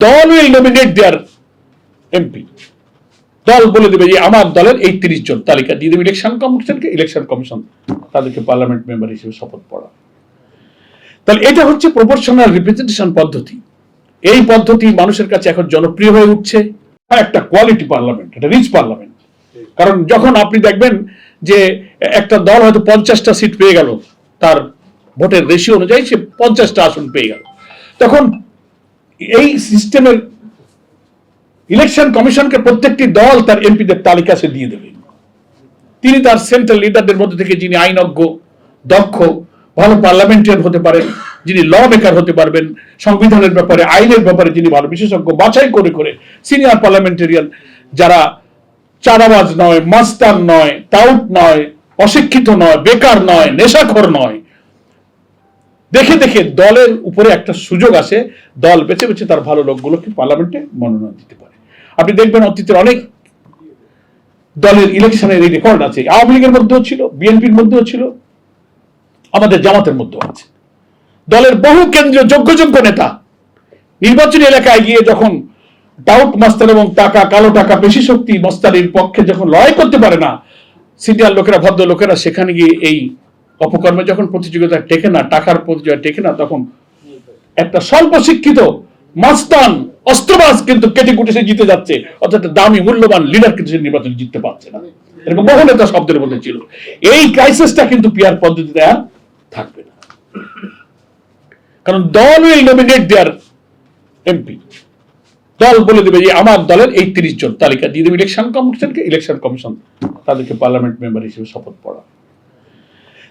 দল will nominate there MP দল বলে দেবে যে আমার দলের এই তিরিশ জন তালিকা দিয়ে দেবে। ইলেকশন কমিশনকে ইলেকশন কমিশন তাদেরকে পার্লামেন্ট মেম্বার হিসেবে শপথ পড়া। তাহলে এটা হচ্ছে প্রপোর্শনাল রিপ্রেজেন্টেশন পদ্ধতি। এই পদ্ধতি মানুষের কাছে এখন জনপ্রিয় হয়ে উঠছে। আর একটা কোয়ালিটি পার্লামেন্ট এটা রিচ পার্লামেন্ট কারণ যখন আপনি দেখবেন যে একটা দল হয়তো পঞ্চাশটা সিট পেয়ে গেল, তার ভোটের রেশিও অনুযায়ী সে পঞ্চাশটা আসন পেয়ে গেল। তখন এই সিস্টেমের ইলেকশন কমিশনকে প্রত্যেকটি দল তার এমপিদের তালিকা সে দিয়ে দেবে। তিনি তার সেন্ট্রাল লিডারদের মধ্যে থেকে যিনি আইনজ্ঞ, দক্ষ, ভালো পার্লামেন্টারিয়ান হতে পারেন, যিনি ল মেকার হতে পারবেন, সংবিধানের ব্যাপারে, আইনের ব্যাপারে যিনি ভালো বিশেষজ্ঞ, বাছাই করে করে সিনিয়র পার্লামেন্টারিয়ান যারা চারাবাজ নয় মাস্তান নয় টাউট নয়, অশিক্ষিত নয়, বেকার নয়, নেশাখোর নয় দেখে দেখে দলের উপরে একটা সুযোগ আসে, দল বেছে বেছে তার ভালো লোকগুলোকে পার্লামেন্টে মনোনয়ন দিতে পারে। আপনি দেখবেন অতীতের অনেক দলের ইলেকশনের এই রেকর্ড আছে। আওয়ামী লীগের মধ্যেও ছিল, বিএনপির মধ্যেও ছিল, আমাদের জামাতের মধ্যেও আছে। দলের বহু কেন্দ্রীয় যোগ্য যোগ্য নেতা নির্বাচনী এলাকায় গিয়ে যখন ডাউট মাস্টার এবং টাকা, কালো টাকা, বেশি শক্তি মস্তারির পক্ষে যখন লড়াই করতে পারে না সিনিয়র লোকেরা, ভদ্র লোকেরা সেখানে গিয়ে এই অপকর্মে যখন প্রতিযোগিতা টেকে না, টাকার প্রতিযোগিতা টেকে না, তখন একটা স্বল্প শিক্ষিত মাস্তান অস্ত্রবাজ কিন্তু কেটে কুটে সে জিতে যাচ্ছে। অর্থাৎ দামি, মূল্যবান লিডার কিন্তু সে নির্বাচনে জিততে পারছে না। এরকম বহু নেতা শব্দের মধ্যে ছিল। এই ক্রাইসিসটা কিন্তু পিয়ার পদ্ধতিতে আর থাকবে না। কারণ দল উইল নমিনেট দেয়ার এমপি দল বলে দেবে যে, আমার দলের এই তিরিশ জন তালিকা দিয়ে দেবে। ইলেকশন কমিশনকে ইলেকশন কমিশন তাদেরকে পার্লামেন্ট মেম্বার হিসেবে শপথ পড়া।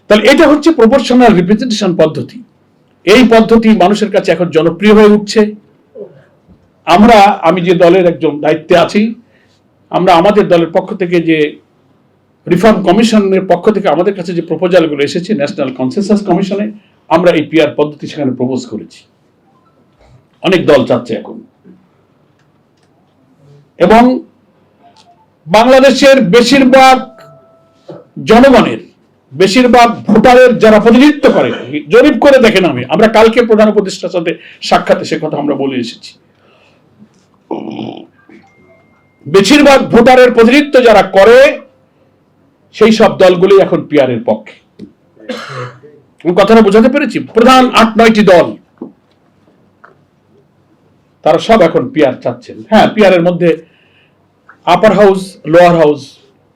তাহলে এটা হচ্ছে প্রপোর্শনাল রিপ্রেজেন্টেশন পদ্ধতি। এই পদ্ধতি মানুষের কাছে এখন জনপ্রিয় হয়ে উঠছে। আমরা, আমি যে দলের একজন দায়িত্বে আছি, আমরা আমাদের দলের পক্ষ থেকে যে রিফর্ম কমিশনের পক্ষ থেকে আমাদের কাছে যে প্রপোজালগুলো এসেছে ন্যাশনাল কনসেনসাস কমিশনে আমরা এই পিআর পদ্ধতি সেখানে প্রপোজ করেছি। অনেক দল চাচ্ছে এখন। এবং বাংলাদেশের বেশিরভাগ জনগণের বেশিরভাগ ভোটারের যারা প্রতিনিধিত্ব করে, জরিপ করে দেখেন আমি আমরা কালকে প্রধান উপদেষ্টার সাথে সাক্ষাতে সে কথা আমরা বলে এসেছি। বেশিরভাগ ভোটারের প্রতিনিধিত্ব যারা করে, সেই সব দলগুলি এখন পিয়ারের পক্ষে। কথাটা বোঝাতে পেরেছি? প্রধান আট, নয়টি দল। তারা সব এখন পিয়ার চাচ্ছেন। হ্যাঁ পিয়ারের মধ্যে আপার হাউস লোয়ার হাউস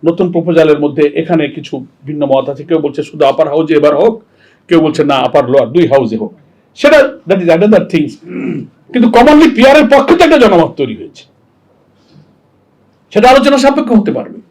নতুন প্রপোজালের মধ্যে এখানে কিছু ভিন্ন মত আছে। কেউ বলছে শুধু আপার হাউজে এবার হোক, কেউ বলছে না আপার লোয়ার দুই হাউজে হোক। সেটা দ্যাট ইজ অ্যানাদার থিংস কিন্তু কমনলি পিয়ারের পক্ষে তো একটা জনমত তৈরি হয়েছে। সেটা আলোচনা সাপেক্ষ হতে পারবে।